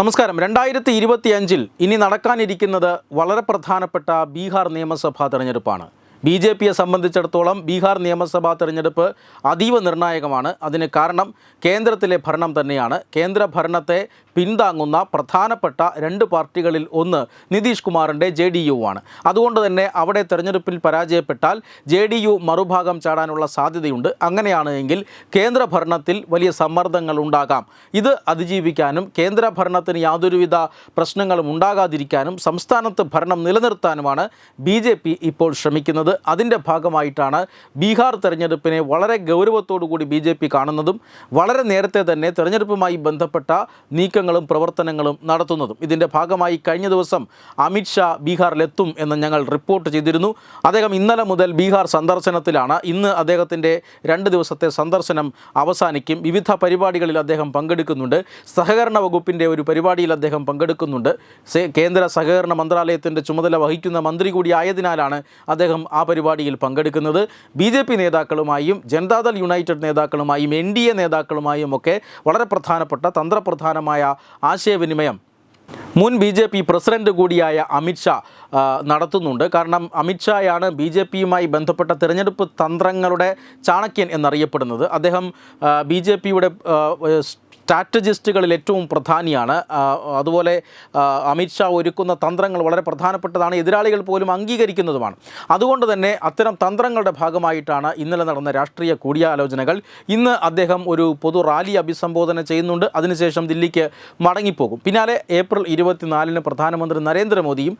നമസ്കാരം. രണ്ടായിരത്തി ഇരുപത്തി അഞ്ചിൽ ഇനി നടക്കാനിരിക്കുന്നത് വളരെ പ്രധാനപ്പെട്ട ബീഹാർ നിയമസഭാ തെരഞ്ഞെടുപ്പാണ്. ബി ജെ പിയെ സംബന്ധിച്ചിടത്തോളം ബീഹാർ നിയമസഭാ തെരഞ്ഞെടുപ്പ് അതീവ നിർണായകമാണ്. അതിന് കാരണം കേന്ദ്രത്തിലെ ഭരണം തന്നെയാണ്. കേന്ദ്ര ഭരണത്തെ പിന്താങ്ങുന്ന പ്രധാനപ്പെട്ട രണ്ട് പാർട്ടികളിൽ ഒന്ന് നിതീഷ് കുമാറിന്റെ ജെ ഡി യു ആണ്. അതുകൊണ്ട് തന്നെ അവിടെ തെരഞ്ഞെടുപ്പിൽ പരാജയപ്പെട്ടാൽ ജെ ഡി യു മറുഭാഗം ചാടാനുള്ള സാധ്യതയുണ്ട്. അങ്ങനെയാണ് എങ്കിൽ കേന്ദ്ര ഭരണത്തിൽ വലിയ സമ്മർദ്ദങ്ങൾ ഉണ്ടാകാം. ഇത് അതിജീവിക്കാനും കേന്ദ്ര ഭരണത്തിന് യാതൊരുവിധ പ്രശ്നങ്ങളും ഉണ്ടാകാതിരിക്കാനും സംസ്ഥാനത്ത് ഭരണം നിലനിർത്താനുമാണ് ബി ഇപ്പോൾ ശ്രമിക്കുന്നത്. അതിന്റെ ഭാഗമായിട്ടാണ് ബീഹാർ തെരഞ്ഞെടുപ്പിനെ വളരെ കൂടി ബി ജെ പി കാണുന്നതും വളരെ നേരത്തെ തന്നെ തെരഞ്ഞെടുപ്പുമായി ബന്ധപ്പെട്ട നീക്കങ്ങളും പ്രവർത്തനങ്ങളും നടത്തുന്നതും. ഇതിന്റെ ഭാഗമായി കഴിഞ്ഞ ദിവസം അമിത്ഷാ ബീഹാറിലെത്തും എന്ന് ഞങ്ങൾ റിപ്പോർട്ട് ചെയ്തിരുന്നു. അദ്ദേഹം ഇന്നലെ മുതൽ ബീഹാർ സന്ദർശനത്തിലാണ്. ഇന്ന് അദ്ദേഹത്തിന്റെ രണ്ട് ദിവസത്തെ സന്ദർശനം അവസാനിക്കും. വിവിധ പരിപാടികളിൽ അദ്ദേഹം പങ്കെടുക്കുന്നുണ്ട്. സഹകരണ വകുപ്പിന്റെ ഒരു പരിപാടിയിൽ അദ്ദേഹം പങ്കെടുക്കുന്നുണ്ട്. കേന്ദ്ര സഹകരണ മന്ത്രാലയത്തിന്റെ ചുമതല വഹിക്കുന്ന മന്ത്രി കൂടി ആയതിനാലാണ് അദ്ദേഹം ആ പരിപാടിയിൽ പങ്കെടുക്കുന്നത് ബി ജെ പി നേതാക്കളുമായും ജനതാദൾ യുണൈറ്റഡ് നേതാക്കളുമായും എൻ ഡി എ നേതാക്കളുമായും ഒക്കെ വളരെ പ്രധാനപ്പെട്ട തന്ത്രപ്രധാനമായ ആശയവിനിമയം. മുൻ ബി ജെ പി പ്രസിഡന്റ് കൂടിയായ അമിത്ഷാ നടത്തുന്നുണ്ട്. കാരണം അമിത്ഷായാണ് ബി ജെ പിയുമായി ബന്ധപ്പെട്ട തിരഞ്ഞെടുപ്പ് തന്ത്രങ്ങളുടെ ചാണക്യൻ എന്നറിയപ്പെടുന്നത്. അദ്ദേഹം ബി ജെ പിയുടെ സ്ട്രാറ്റജിസ്റ്റുകളിൽ ഏറ്റവും പ്രധാനിയാണ്. അതുപോലെ അമിത്ഷാ ഒരുക്കുന്ന തന്ത്രങ്ങൾ വളരെ പ്രധാനപ്പെട്ടതാണ്. എതിരാളികൾ പോലും അംഗീകരിക്കുന്നതുമാണ്. അതുകൊണ്ട് തന്നെ അത്തരം തന്ത്രങ്ങളുടെ ഭാഗമായിട്ടാണ് ഇന്നലെ നടന്ന രാഷ്ട്രീയ കൂടിയാലോചനകൾ. ഇന്ന് അദ്ദേഹം ഒരു പൊതു റാലി അഭിസംബോധന ചെയ്യുന്നുണ്ട്. അതിനുശേഷം ദില്ലിക്ക് മടങ്ങിപ്പോകും. പിന്നാലെ ഏപ്രിൽ ഇരുപത്തിനാലിന് പ്രധാനമന്ത്രി നരേന്ദ്രമോദിയും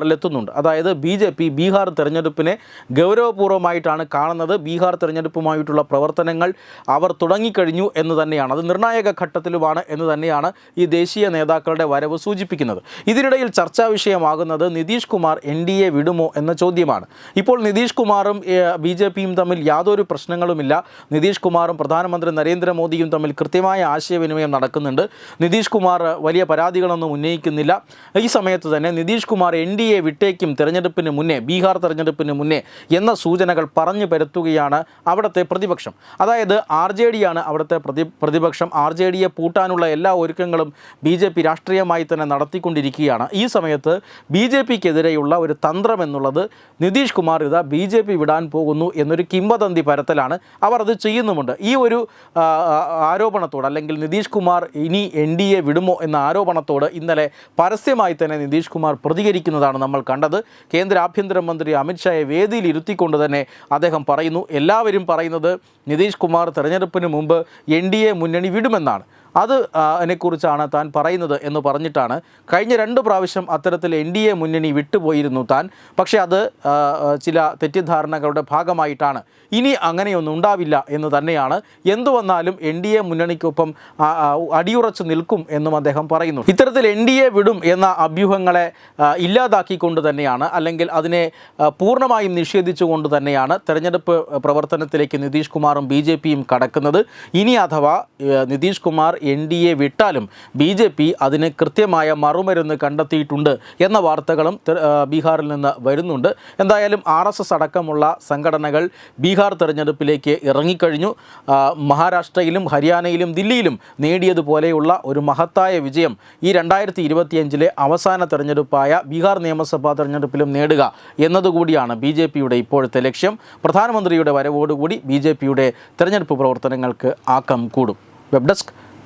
ബീഹാറിലെത്തുന്നുണ്ട് അതായത് ബി ജെ പി ബീഹാർ തെരഞ്ഞെടുപ്പിനെ ഗൗരവപൂർവമായിട്ടാണ് കാണുന്നത്. ബീഹാർ തെരഞ്ഞെടുപ്പുമായിട്ടുള്ള പ്രവർത്തനങ്ങൾ അവർ തുടങ്ങിക്കഴിഞ്ഞു എന്ന് തന്നെയാണ്. അത് നിർണായക ഘട്ടത്തിലുമാണ് എന്ന് തന്നെയാണ് ഈ ദേശീയ നേതാക്കളുടെ വരവ് സൂചിപ്പിക്കുന്നത്. ഇതിനിടയിൽ ചർച്ചാ വിഷയമാകുന്നത് Nitish Kumar N D A വിടുമോ എന്ന ചോദ്യമാണ്. ഇപ്പോൾ നിതീഷ് കുമാറും ബി ജെ പിയും തമ്മിൽ യാതൊരു പ്രശ്നങ്ങളുമില്ല. നിതീഷ് കുമാറും പ്രധാനമന്ത്രി നരേന്ദ്രമോദിയും തമ്മിൽ കൃത്യമായ ആശയവിനിമയം നടക്കുന്നുണ്ട്. നിതീഷ് കുമാർ വലിയ പരാതികളൊന്നും ഉന്നയിക്കുന്നില്ല. ഈ സമയത്ത് തന്നെ Nitish Kumar N D A വിട്ടേക്കും തെരഞ്ഞെടുപ്പിന് മുന്നേ ബീഹാർ തെരഞ്ഞെടുപ്പിന് മുന്നേ എന്ന സൂചനകൾ പറഞ്ഞു പരത്തുകയാണ് അവിടുത്തെ പ്രതിപക്ഷം. അതായത് ആർ ജെ ഡിയാണ് അവിടുത്തെ പ്രതി പ്രതിപക്ഷം. ആർ ജെ ഡിയെ പൂട്ടാനുള്ള എല്ലാ ഒരുക്കങ്ങളും ബി ജെ പി രാഷ്ട്രീയമായി തന്നെ നടത്തിക്കൊണ്ടിരിക്കുകയാണ്. ഈ സമയത്ത് ബി ജെ പിക്കെതിരെയുള്ള ഒരു തന്ത്രം എന്നുള്ളത് നിതീഷ് കുമാർ ഇതാ ബി ജെ പി വിടാൻ പോകുന്നു എന്നൊരു കിംവദന്തി പരത്തലാണ് അവർ അത് ചെയ്യുന്നുമുണ്ട്. ഈ ഒരു ആരോപണത്തോട് അല്ലെങ്കിൽ നിതീഷ് കുമാർ ഇനി എൻ ഡി എ വിടുമോ എന്ന ആരോപണത്തോട് ഇന്നലെ പരസ്യമായി തന്നെ നിതീഷ് കുമാർ പ്രതികരിക്കുന്നതാണ് നമ്മൾ കണ്ടത്. കേന്ദ്ര ആഭ്യന്തരമന്ത്രി അമിത്ഷായെ വേദിയിൽ ഇരുത്തിക്കൊണ്ട് തന്നെ അദ്ദേഹം പറയുന്നു. എല്ലാവരും പറയുന്നത് നിതീഷ് കുമാർ തെരഞ്ഞെടുപ്പിന് മുമ്പ് എൻ ഡി എ മുന്നണി വിടുമെന്നാണ്. അത് അതിനെക്കുറിച്ചാണ് താൻ പറയുന്നത് എന്ന് പറഞ്ഞിട്ടാണ് കഴിഞ്ഞ രണ്ട് പ്രാവശ്യം അത്തരത്തിൽ എൻ ഡി എ മുന്നണി വിട്ടുപോയിരുന്നു താൻ. പക്ഷേ അത് ചില തെറ്റിദ്ധാരണകളുടെ ഭാഗമായിട്ടാണ്. ഇനി അങ്ങനെയൊന്നും ഉണ്ടാവില്ല എന്ന് തന്നെയാണ്. എന്തു വന്നാലും എൻ ഡി എ മുന്നണിക്കൊപ്പം ആ, നിൽക്കും എന്നും അദ്ദേഹം പറയുന്നു. ഇത്തരത്തിൽ എൻ ഡി എ വിടും എന്ന അഭ്യൂഹങ്ങളെ ഇല്ലാതാക്കിക്കൊണ്ട് തന്നെയാണ്. അല്ലെങ്കിൽ അതിനെ പൂർണമായും നിഷേധിച്ചുകൊണ്ട് തന്നെയാണ് തെരഞ്ഞെടുപ്പ് പ്രവർത്തനത്തിലേക്ക് നിതീഷ് കുമാറും ബി ജെ പിയും കടക്കുന്നത്. ഇനി അഥവാ Nitish Kumar N D A വിട്ടാലും ബി ജെ പി അതിന് കൃത്യമായ മറുമരുന്ന് കണ്ടെത്തിയിട്ടുണ്ട് എന്ന വാർത്തകളും ബീഹാറിൽ നിന്ന് വരുന്നുണ്ട്. എന്തായാലും ആർ എസ് എസ് അടക്കമുള്ള സംഘടനകൾ ബീഹാർ തെരഞ്ഞെടുപ്പിലേക്ക് ഇറങ്ങിക്കഴിഞ്ഞു. മഹാരാഷ്ട്രയിലും ഹരിയാനയിലും ദില്ലിയിലും നേടിയതുപോലെയുള്ള ഒരു മഹത്തായ വിജയം ഈ രണ്ടായിരത്തി ഇരുപത്തിയഞ്ചിലെ അവസാന തെരഞ്ഞെടുപ്പായ ബീഹാർ നിയമസഭാ തെരഞ്ഞെടുപ്പിലും നേടുക എന്നതുകൂടിയാണ് ബി ജെ പിയുടെ ഇപ്പോഴത്തെ ലക്ഷ്യം. പ്രധാനമന്ത്രിയുടെ വരവോടുകൂടി ബി ജെ പിയുടെ തെരഞ്ഞെടുപ്പ് പ്രവർത്തനങ്ങൾക്ക് ആക്കം കൂടും. Web desk